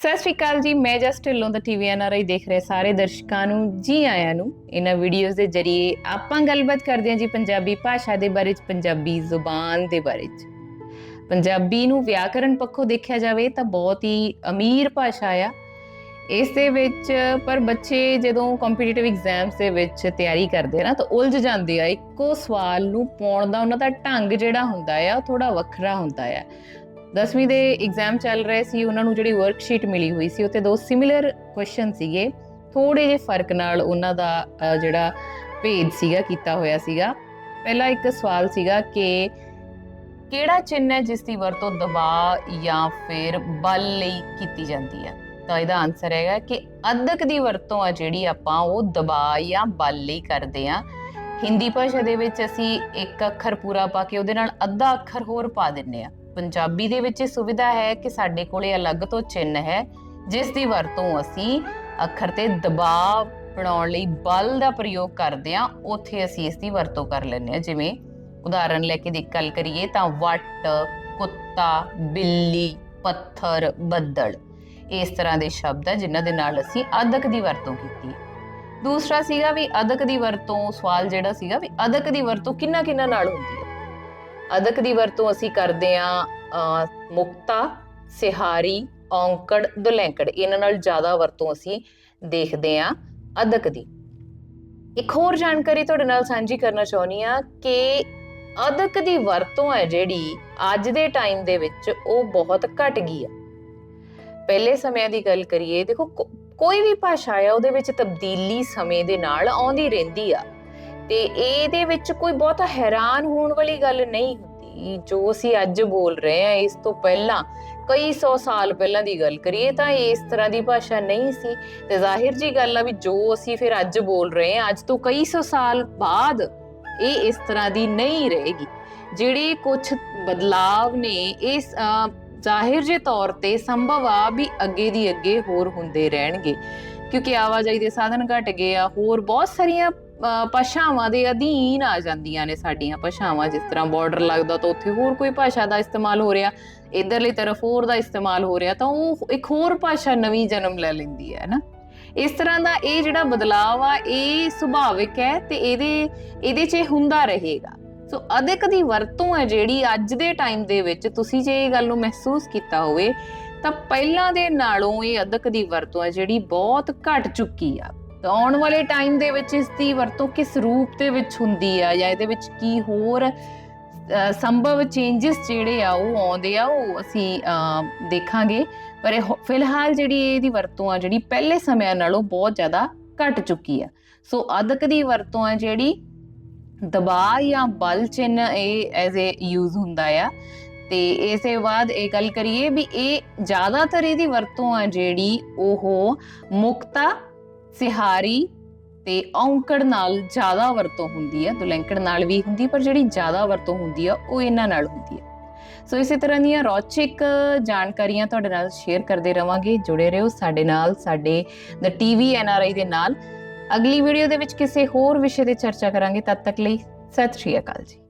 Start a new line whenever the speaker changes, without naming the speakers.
ਸਤਿ ਸ਼੍ਰੀ ਅਕਾਲ ਜੀ, ਮੈਂ ਜਸ ਢਿੱਲੋਂ ਦਾ ਟੀਵੀ ਐਨਆਰਆਈ ਦੇਖ ਰਹੇ ਸਾਰੇ ਦਰਸ਼ਕਾਂ ਨੂੰ, ਜੀ ਆਇਆਂ ਨੂੰ। ਇਹਨਾਂ ਵੀਡੀਓਜ਼ ਦੇ ਜ਼ਰੀਏ ਆਪਾਂ ਗੱਲਬਾਤ ਕਰਦੇ ਹਾਂ ਜੀ ਪੰਜਾਬੀ ਭਾਸ਼ਾ ਦੇ ਬਾਰੇ ਚ, ਪੰਜਾਬੀ ਜ਼ੁਬਾਨ ਦੇ ਬਾਰੇ ਚ। ਪੰਜਾਬੀ ਨੂੰ ਵਿਆਕਰਨ ਪੱਖੋਂ ਦੇਖਿਆ ਜਾਵੇ ਤਾਂ ਬਹੁਤ ਹੀ ਅਮੀਰ ਭਾਸ਼ਾ ਆ। ਇਸ ਦੇ ਵਿੱਚ ਪਰ ਬੱਚੇ ਜਦੋਂ ਕੰਪੀਟੀਟਿਵ ਐਗਜ਼ਾਮਸ ਦੇ ਵਿੱਚ ਤਿਆਰੀ ਕਰਦੇ ਆ ਨਾ, ਤਾਂ ਉਲਝ ਜਾਂਦੇ ਆ। ਇੱਕੋ ਸਵਾਲ ਨੂੰ ਪਾਉਣ ਦਾ ਉਹਨਾਂ ਦਾ ਢੰਗ ਜਿਹੜਾ ਹੁੰਦਾ ਆ, ਉਹ ਥੋੜਾ ਵੱਖਰਾ ਹੁੰਦਾ ਆ। 10ਵੀਂ ਦੇ ਐਗਜ਼ਾਮ ਚੱਲ ਰਹੇ ਸੀ, ਉਹਨਾਂ ਨੂੰ ਜਿਹੜੀ ਵਰਕਸ਼ੀਟ ਮਿਲੀ ਹੋਈ ਸੀ ਉੱਤੇ ਦੋ ਸਿਮਿਲਰ ਕੁਐਸਚਨ ਸੀਗੇ। ਥੋੜੇ ਜਿਹੇ ਫ਼ਰਕ ਨਾਲ ਉਹਨਾਂ ਦਾ ਜਿਹੜਾ ਭੇਦ ਸੀਗਾ, ਕੀਤਾ ਹੋਇਆ ਸੀਗਾ। ਪਹਿਲਾ ਇੱਕ ਸਵਾਲ ਸੀਗਾ ਕਿ ਕਿਹੜਾ ਚਿੰਨ੍ਹ ਹੈ ਜਿਸ ਦੀ ਵਰਤੋਂ ਦਬਾਅ ਜਾਂ ਫਿਰ ਬਲ ਲਈ ਕੀਤੀ ਜਾਂਦੀ ਹੈ? ਤਾਂ ਇਹਦਾ ਆਨਸਰ ਹੈਗਾ ਕਿ ਅਧਕ ਦੀ ਵਰਤੋਂ ਆ ਜਿਹੜੀ ਆਪਾਂ ਉਹ ਦਬਾਅ ਜਾਂ ਬਲ ਲਈ ਕਰਦੇ ਆ ਹਿੰਦੀ ਭਾਸ਼ਾ ਦੇ ਵਿੱਚ ਅਸੀਂ ਇੱਕ ਅੱਖਰ ਪੂਰਾ ਪਾ ਕੇ ਉਹਦੇ ਨਾਲ ਅੱਧਾ ਅੱਖਰ ਹੋਰ ਪਾ ਦਿੰਨੇ ਆ ਪੰਜਾਬੀ ਦੇ ਵਿੱਚ ਇਹ ਸੁਵਿਧਾ ਹੈ ਕਿ ਸਾਡੇ ਕੋਲੇ ਅਲੱਗ ਤੋਂ ਚਿੰਨ੍ਹ ਹੈ, ਜਿਸ ਦੀ ਵਰਤੋਂ ਅਸੀਂ ਅੱਖਰ ਤੇ ਦਬਾਅ ਬਣਾਉਣ ਲਈ ਬਲ ਦਾ ਪ੍ਰਯੋਗ ਕਰਦੇ ਆ ਉੱਥੇ ਅਸੀਂ ਇਸ ਦੀ ਵਰਤੋਂ ਕਰ ਲੈਂਦੇ ਆ ਜਿਵੇਂ ਉਦਾਹਰਨ ਲੈ ਕੇ ਦੀ ਗੱਲ ਕਰੀਏ ਤਾਂ ਵੱਟ, ਕੁੱਤਾ, ਬਿੱਲੀ, ਪੱਥਰ, ਬੱਦਲ, ਇਸ ਤਰ੍ਹਾਂ ਦੇ ਸ਼ਬਦ ਹੈ ਜਿਨ੍ਹਾਂ ਦੇ ਨਾਲ ਅਸੀਂ ਅਦਕ ਦੀ ਵਰਤੋਂ ਕੀਤੀ ਦੂਸਰਾ ਸੀਗਾ ਵੀ ਅਦਕ ਦੀ ਵਰਤੋਂ, ਸਵਾਲ ਜਿਹੜਾ ਸੀਗਾ ਵੀ ਅਦਕ ਦੀ ਵਰਤੋਂ ਕਿੰਨਾ ਕਿੰਨਾ ਨਾਲ ਹੁੰਦੀ ਹੈ? ਅਦਕ ਦੀ ਵਰਤੋਂ ਅਸੀਂ ਕਰਦੇ ਆ ਮੁਕਤਾ, ਸਿਹਾਰੀ, ਔਂਕੜ, ਦੁਲੈਂਕੜ। ਇਹਨਾਂ ਨਾਲ ਜ਼ਿਆਦਾ ਵਰਤੋਂ ਅਸੀਂ ਦੇਖਦੇ ਆ ਅਦਕ ਦੀ। ਇੱਕ ਹੋਰ ਜਾਣਕਾਰੀ ਤੁਹਾਡੇ ਨਾਲ ਸਾਂਝੀ ਕਰਨਾ ਚਾਹੁੰਦੀ ਆ ਕਿ ਅਦਕ ਦੀ ਵਰਤੋਂ ਹੈ ਜਿਹੜੀ ਅੱਜ ਦੇ ਟਾਈਮ ਦੇ ਵਿੱਚ ਉਹ ਬਹੁਤ ਘਟ ਗਈ ਆ ਪਹਿਲੇ ਸਮਿਆਂ ਦੀ ਗੱਲ ਕਰੀਏ, ਦੇਖੋ ਕੋਈ ਵੀ ਭਾਸ਼ਾ ਆ, ਉਹਦੇ ਵਿੱਚ ਤਬਦੀਲੀ ਸਮੇਂ ਦੇ ਨਾਲ ਆਉਂਦੀ ਰਹਿੰਦੀ ਆ। ਤੇ ਇਹਦੇ ਵਿੱਚ ਕੋਈ ਬਹੁਤਾ ਹੈਰਾਨ ਹੋਣ ਵਾਲੀ ਗੱਲ ਨਹੀਂ ਹੁੰਦੀ। ਜੋ ਅਸੀਂ ਅੱਜ ਬੋਲ ਰਹੇ ਹਾਂ, ਇਸ ਤੋਂ ਪਹਿਲਾਂ ਕਈ ਸੌ ਸਾਲ ਪਹਿਲਾਂ ਦੀ ਗੱਲ ਕਰੀਏ ਤਾਂ ਇਸ ਤਰ੍ਹਾਂ ਦੀ ਭਾਸ਼ਾ ਨਹੀਂ ਸੀ। ਤੇ ਜ਼ਾਹਿਰ ਜੀ ਗੱਲ ਆ ਵੀ ਜੋ ਅਸੀਂ ਫਿਰ ਅੱਜ ਬੋਲ ਰਹੇ ਹਾਂ, ਅੱਜ ਤੋਂ ਕਈ ਸੌ ਸਾਲ ਬਾਅਦ ਇਹ ਇਸ ਤਰ੍ਹਾਂ ਦੀ ਨਹੀਂ ਰਹੇਗੀ। ਜਿਹੜੇ ਕੁਝ ਬਦਲਾਵ ਨੇ, ਇਸ ਜ਼ਾਹਿਰ ਜੇ ਤੌਰ ਤੇ ਸੰਭਵ ਆ ਵੀ ਅੱਗੇ ਦੀ ਅੱਗੇ ਹੋਰ ਹੁੰਦੇ ਰਹਿਣਗੇ। ਕਿਉਂਕਿ ਆਵਾਜਾਈ ਦੇ ਸਾਧਨ ਘਟ ਗਏ ਆ, ਹੋਰ ਬਹੁਤ ਸਾਰੀਆਂ ਭਾਸ਼ਾਵਾਂ ਦੇ ਅਧੀਨ ਆ ਜਾਂਦੀਆਂ ਨੇ ਸਾਡੀਆਂ ਭਾਸ਼ਾਵਾਂ, ਜਿਸ ਤਰ੍ਹਾਂ ਬਾਰਡਰ ਲੱਗਦਾ ਤਾਂ ਉੱਥੇ ਹੋਰ ਕੋਈ ਭਾਸ਼ਾ ਦਾ ਇਸਤੇਮਾਲ ਹੋ ਰਿਹਾ, ਇਧਰਲੀ ਤਰਫ ਹੋਰ ਦਾ ਇਸਤੇਮਾਲ ਹੋ ਰਿਹਾ, ਤਾਂ ਉਹ ਇੱਕ ਹੋਰ ਭਾਸ਼ਾ ਨਵੀਂ ਜਨਮ ਲੈ ਲੈਂਦੀ ਹੈ ਨਾ ਇਸ ਤਰ੍ਹਾਂ ਦਾ ਇਹ ਜਿਹੜਾ ਬਦਲਾਅ ਆ, ਇਹ ਸੁਭਾਵਿਕ ਹੈ ਤੇ ਇਹਦੇ ਇਹਦੇ 'ਚ ਇਹ ਹੁੰਦਾ ਰਹੇਗਾ। ਸੋ ਅਧਿਕ ਦੀ ਵਰਤੋਂ ਹੈ ਜਿਹੜੀ ਅੱਜ ਦੇ ਟਾਈਮ ਦੇ ਵਿੱਚ ਤੁਸੀਂ ਜੇ ਇਹ ਗੱਲ ਨੂੰ ਮਹਿਸੂਸ ਕੀਤਾ ਹੋਵੇ, ਤਾਂ ਪਹਿਲਾਂ ਦੇ ਨਾਲੋਂ ਇਹ ਅਦਕ ਦੀ ਵਰਤੋਂ ਹੈ ਜਿਹੜੀ ਬਹੁਤ ਘਟ ਚੁੱਕੀ ਆ। ਤਾਂ ਆਉਣ ਵਾਲੇ ਟਾਈਮ ਦੇ ਵਿੱਚ ਇਸ ਦੀ ਵਰਤੋਂ ਕਿਸ ਰੂਪ ਦੇ ਵਿੱਚ ਹੁੰਦੀ ਆ ਜਾਂ ਇਹਦੇ ਵਿੱਚ ਕੀ ਹੋਰ ਸੰਭਵ ਚੇਂਜਸ ਜਿਹੜੇ ਆ ਉਹ ਆਉਂਦੇ ਆ, ਉਹ ਅਸੀਂ ਦੇਖਾਂਗੇ। ਪਰ ਇਹ ਫਿਲਹਾਲ ਜਿਹੜੀ ਇਹਦੀ ਵਰਤੋਂ ਆ, ਜਿਹੜੀ ਪਹਿਲੇ ਸਮਿਆਂ ਨਾਲੋਂ ਬਹੁਤ ਜ਼ਿਆਦਾ ਘਟ ਚੁੱਕੀ ਆ। ਸੋ ਅਦਕ ਦੀ ਵਰਤੋਂ ਆ ਜਿਹੜੀ ਦਬਾਅ ਜਾਂ ਬਲ ਚਿੰਨ ਇਹ ਐਜ਼ ਏ ਯੂਜ਼ ਹੁੰਦਾ ਆ। ਤੇ ਇਸੇ ਬਾਅਦ ਇਹ ਗੱਲ ਕਰੀਏ ਵੀ ਇਹ ਜ਼ਿਆਦਾਤਰ ਇਹਦੀ ਵਰਤੋਂ ਆ ਜਿਹੜੀ ਉਹ ਮੁਕਤਾ ਸਿਹਾਰੀ ਤੇ ਔਂਕੜ ਨਾਲ ਜ਼ਿਆਦਾ ਵਰਤੋਂ ਹੁੰਦੀ ਹੈ, ਦੁਲੈਂਕੜ ਨਾਲ ਵੀ ਹੁੰਦੀ ਪਰ ਜਿਹੜੀ ਜ਼ਿਆਦਾ ਵਰਤੋਂ ਹੁੰਦੀ ਆ ਉਹ ਇਹਨਾਂ ਨਾਲ ਹੁੰਦੀ ਹੈ। ਸੋ ਇਸੇ ਤਰ੍ਹਾਂ ਦੀਆਂ ਰੌਚਕ ਜਾਣਕਾਰੀਆਂ ਤੁਹਾਡੇ ਨਾਲ ਸ਼ੇਅਰ ਕਰਦੇ ਰਵਾਂਗੇ। ਜੁੜੇ ਰਹੋ ਸਾਡੇ ਨਾਲ, ਸਾਡੇ ਦ ਟੀਵੀ ਐਨਆਰਆਈ ਦੇ ਨਾਲ। ਅਗਲੀ ਵੀਡੀਓ ਦੇ ਵਿੱਚ ਕਿਸੇ ਹੋਰ ਵਿਸ਼ੇ ਤੇ ਚਰਚਾ ਕਰਾਂਗੇ। ਤਦ ਤੱਕ ਲਈ ਸਤਿ ਸ਼੍ਰੀ ਅਕਾਲ ਜੀ।